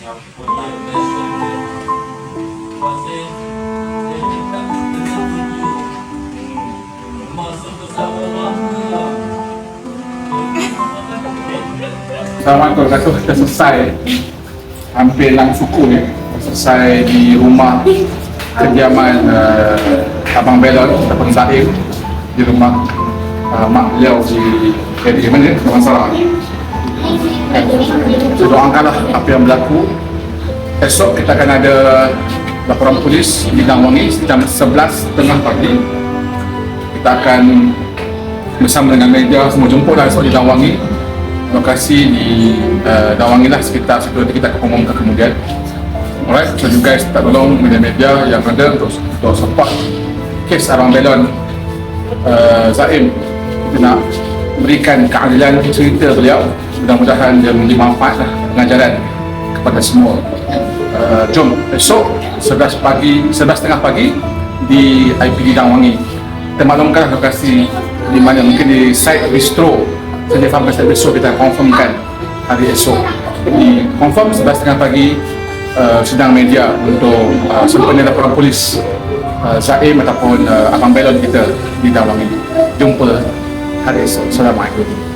Assalamualaikum Rasa kita selesai. Hampir enam suku ni. Selesai di rumah Kediaman uh, Abang Belon Ataupun Zaim Di rumah uh, Mak beliau di Jadi mana? Abang Sarah So doakanlah apa yang berlaku. Esok kita akan ada Laporan polis di Langwangi Jam 11 tengah pagi. Kita akan Bersama dengan media Semua jemputlah esok di Langwangi lokasi di uh, Dawangi lah sekitar nanti kita akan umumkan kemudian. Alright so you guys tak tolong media-media yang ada untuk, untuk support kes Abang Belon. Uh, Zaim kita nak berikan keadilan cerita beliau. Mudah-mudahan dia memberi manfaat lah pengajaran kepada semua. Uh, jom esok 11 pagi 11.30 pagi di IPD Dawangi kita maklumkan lokasi di mana mungkin di site bistro saya faham pasal besok kita confirmkan hari esok. Di confirm 11.30 pagi uh, sidang media untuk uh, sempena laporan polis uh, Zaim ataupun uh, Abang Belon kita di dalam ini jumpa hari esok Assalamualaikum